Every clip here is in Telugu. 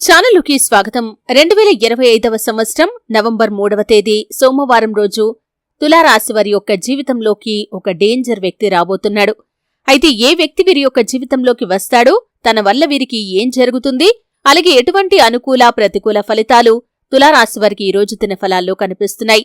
ఛానలుకి స్వాగతం. రెండు వేల ఇరవై ఐదవ సంవత్సరం నవంబర్ మూడవ తేదీ సోమవారం రోజు తులారాశి వారి యొక్క జీవితంలోకి ఒక డేంజర్ వ్యక్తి రాబోతున్నాడు. అయితే ఏ వ్యక్తి వీరి యొక్క జీవితంలోకి వస్తాడో తన వల్ల వీరికి ఏం జరుగుతుంది? అలాగే ఎటువంటి అనుకూల ప్రతికూల ఫలితాలు తులారాశి వారికి ఈ రోజు తిన ఫలాల్లో కనిపిస్తున్నాయి.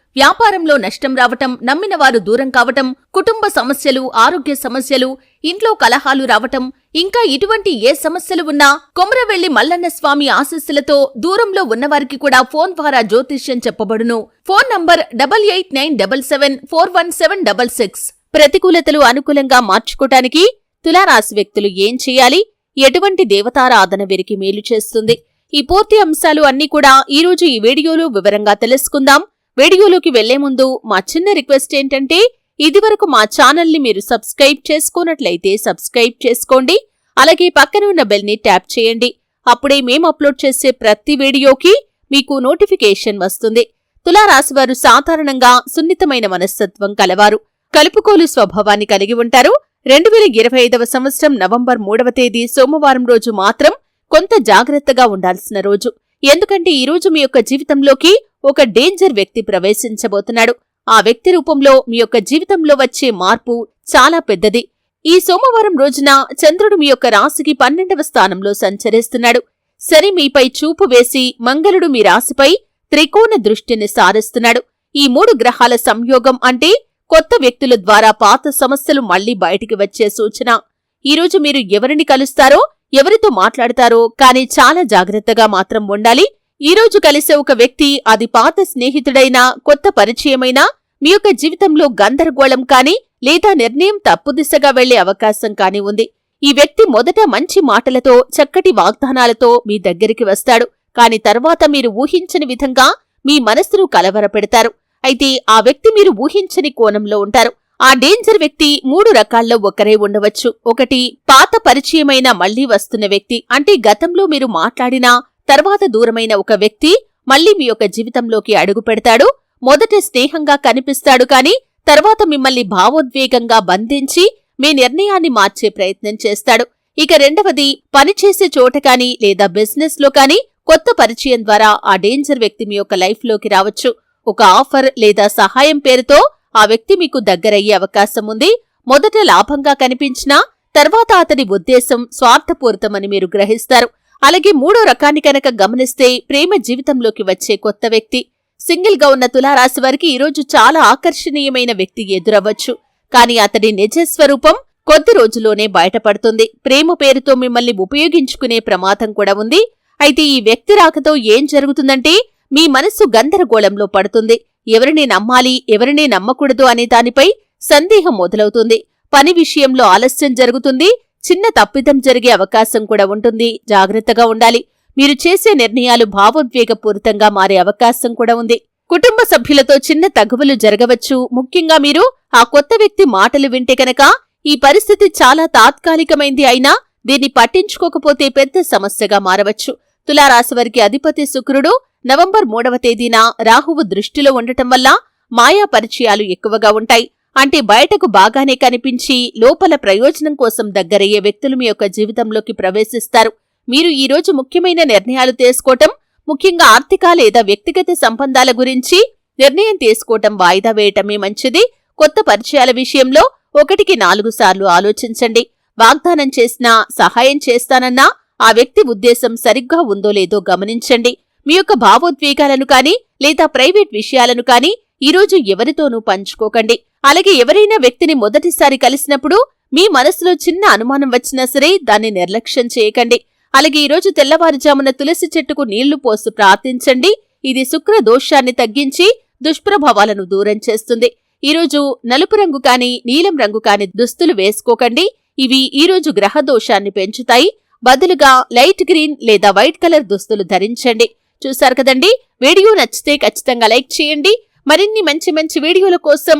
వ్యాపారంలో నష్టం రావటం నమ్మిన వారు దూరం కావటం కుటుంబ సమస్యలు ఆరోగ్య సమస్యలు ఇంట్లో కలహాలు రావటం ఇంకా ఇటువంటి ఏ సమస్యలు ఉన్నా కొమరవెల్లి మల్లన్న స్వామి ఆశస్సులతో దూరంలో ఉన్నవారికి కూడా ఫోన్ ద్వారా జ్యోతిష్యం చెప్పబడును. Phone number double eight nine double seven four one seven double six. ప్రతికూలతలు అనుకూలంగా మార్చుకోటానికి తులారాశి వ్యక్తులు ఏం చేయాలి? ఎటువంటి దేవతారాధన వీరికి మేలు చేస్తుంది? ఈ పూర్తి అంశాలు అన్నీ కూడా ఈ రోజు ఈ వీడియోలో వివరంగా తెలుసుకుందాం. వీడియోలోకి వెళ్ళే ముందు మా చిన్న రిక్వెస్ట్ ఏంటంటే ఇదివరకు మా ఛానల్ని మీరు సబ్స్క్రైబ్ చేసుకోనట్లయితే సబ్స్క్రైబ్ చేసుకోండి అలాగే పక్కన ఉన్న బెల్ని ట్యాప్ చేయండి. అప్పుడే మేము అప్లోడ్ చేసే ప్రతి వీడియోకి మీకు నోటిఫికేషన్ వస్తుంది. తులారాశివారు సాధారణంగా సున్నితమైన మనస్తత్వం కలవారు. కలుపుకోలు స్వభావాన్ని కలిగి ఉంటారు. రెండు వేల ఇరవై ఐదవ సంవత్సరం నవంబర్ మూడవ తేదీ సోమవారం రోజు మాత్రం కొంత జాగ్రత్తగా ఉండాల్సిన రోజు. ఎందుకంటే ఈ రోజు మీ యొక్క జీవితంలోకి ఒక డేంజర్ వ్యక్తి ప్రవేశించబోతున్నాడు. ఆ వ్యక్తి రూపంలో మీ యొక్క జీవితంలో వచ్చే మార్పు చాలా పెద్దది. ఈ సోమవారం రోజున చంద్రుడు మీ యొక్క రాశికి పన్నెండవ స్థానంలో సంచరిస్తున్నాడు. సరి మీపై చూపు వేసి మంగళుడు మీ రాశిపై త్రికోణ దృష్టిని సారిస్తున్నాడు. ఈ మూడు గ్రహాల సంయోగం అంటే కొత్త వ్యక్తుల ద్వారా పాత సమస్యలు మళ్ళీ బయటికి వచ్చే సూచన. ఈరోజు మీరు ఎవరిని కలుస్తారో ఎవరితో మాట్లాడతారో కానీ చాలా జాగ్రత్తగా మాత్రం ఉండాలి. ఈ రోజు కలిసే ఒక వ్యక్తి అది పాత స్నేహితుడైనా కొత్త పరిచయమైనా మీ యొక్క జీవితంలో గందరగోళం కానీ లేదా నిర్ణయం తప్పు దిశగా వెళ్ళే అవకాశం కానీ ఉంది. ఈ వ్యక్తి మొదట మంచి మాటలతో చక్కటి వాగ్దానాలతో మీ దగ్గరికి వస్తాడు. కాని తర్వాత మీరు ఊహించని విధంగా మీ మనస్సును కలవరపెడతారు. అయితే ఆ వ్యక్తి మీరు ఊహించని కోణంలో ఉంటారు. ఆ డేంజర్ వ్యక్తి మూడు రకాల్లో ఒకరే ఉండవచ్చు. ఒకటి పాత పరిచయమైన మళ్ళీ వస్తున్న వ్యక్తి. అంటే గతంలో మీరు మాట్లాడినా తర్వాత దూరమైన ఒక వ్యక్తి మళ్ళీ మీ యొక్క జీవితంలోకి అడుగు పెడతాడు. మొదట స్నేహంగా కనిపిస్తాడు కాని తర్వాత మిమ్మల్ని భావోద్వేగంగా బంధించి మీ నిర్ణయాన్ని మార్చే ప్రయత్నం చేస్తాడు. ఇక రెండవది పనిచేసే చోట కాని లేదా బిజినెస్లో కాని కొత్త పరిచయం ద్వారా ఆ డేంజర్ వ్యక్తి మీ యొక్క లైఫ్లోకి రావచ్చు. ఒక ఆఫర్ లేదా సహాయం పేరుతో ఆ వ్యక్తి మీకు దగ్గరయ్యే అవకాశం ఉంది. మొదట లాభంగా కనిపించినా తర్వాత అతని ఉద్దేశం స్వార్థపూరితమని మీరు గ్రహిస్తారు. అలాగే మూడో రకాన్ని కనుక గమనిస్తే ప్రేమ జీవితంలోకి వచ్చే కొత్త వ్యక్తి. సింగిల్గా ఉన్న తులారాశి వారికి ఈరోజు చాలా ఆకర్షణీయమైన వ్యక్తి ఎదురవ్వచ్చు. కానీ అతడి నిజ స్వరూపం కొద్ది రోజుల్లోనే బయటపడుతుంది. ప్రేమ పేరుతో మిమ్మల్ని ఉపయోగించుకునే ప్రమాదం కూడా ఉంది. అయితే ఈ వ్యక్తి రాకతో ఏం జరుగుతుందంటే మీ మనస్సు గందరగోళంలో పడుతుంది. ఎవరిని నమ్మాలి ఎవరిని నమ్మకూడదు అనే దానిపై సందేహం మొదలవుతుంది. పని విషయంలో ఆలస్యం జరుగుతుంది. చిన్న తప్పిదం జరిగే అవకాశం కూడా ఉంటుంది. జాగ్రత్తగా ఉండాలి. మీరు చేసే నిర్ణయాలు భావోద్వేగపూరితంగా మారే అవకాశం కూడా ఉంది. కుటుంబ సభ్యులతో చిన్న తగువలు జరగవచ్చు. ముఖ్యంగా మీరు ఆ కొత్త వ్యక్తి మాటలు వింటే కనుక ఈ పరిస్థితి చాలా తాత్కాలికమైంది అయినా దీన్ని పట్టించుకోకపోతే పెద్ద సమస్యగా మారవచ్చు. తులారాశివారికి అధిపతి శుక్రుడు నవంబర్ మూడవ తేదీన రాహువు దృష్టిలో ఉండటం వల్ల మాయా పరిచయాలు ఎక్కువగా ఉంటాయి. అంటే బయటకు బాగానే కనిపించి లోపల ప్రయోజనం కోసం దగ్గరయ్యే వ్యక్తులు మీ యొక్క జీవితంలోకి ప్రవేశిస్తారు. మీరు ఈ రోజు ముఖ్యమైన నిర్ణయాలు తీసుకోవటం ముఖ్యంగా ఆర్థిక లేదా వ్యక్తిగత సంబంధాల గురించి నిర్ణయం తీసుకోవటం వాయిదా వేయటమే మంచిది. కొత్త పరిచయాల విషయంలో ఒకటికి నాలుగు సార్లు ఆలోచించండి. వాగ్దానం చేసినా సహాయం చేస్తానన్నా ఆ వ్యక్తి ఉద్దేశం సరిగ్గా ఉందో లేదో గమనించండి. మీ యొక్క భావోద్వేగాలను కానీ లేదా ప్రైవేట్ విషయాలను కానీ ఈరోజు ఎవరితోనూ పంచుకోకండి. అలాగే ఎవరైనా వ్యక్తిని మొదటిసారి కలిసినప్పుడు మీ మనసులో చిన్న అనుమానం వచ్చినా సరే దాన్ని నిర్లక్ష్యం చేయకండి. అలాగే ఈరోజు తెల్లవారుజామున తులసి చెట్టుకు నీళ్ళు పోసి ప్రార్థించండి. ఇది శుక్ర దోషాన్ని తగ్గించి దుష్ప్రభావాలను దూరం చేస్తుంది. ఈరోజు నలుపు రంగు కాని నీలం రంగు కాని దుస్తులు వేసుకోకండి. ఇవి ఈరోజు గ్రహ దోషాన్ని పెంచుతాయి. బదులుగా లైట్ గ్రీన్ లేదా వైట్ కలర్ దుస్తులు ధరించండి. చూశారు కదండి? వీడియో నచ్చితే ఖచ్చితంగా లైక్ చేయండి. మరిన్ని మంచి మంచి వీడియోల కోసం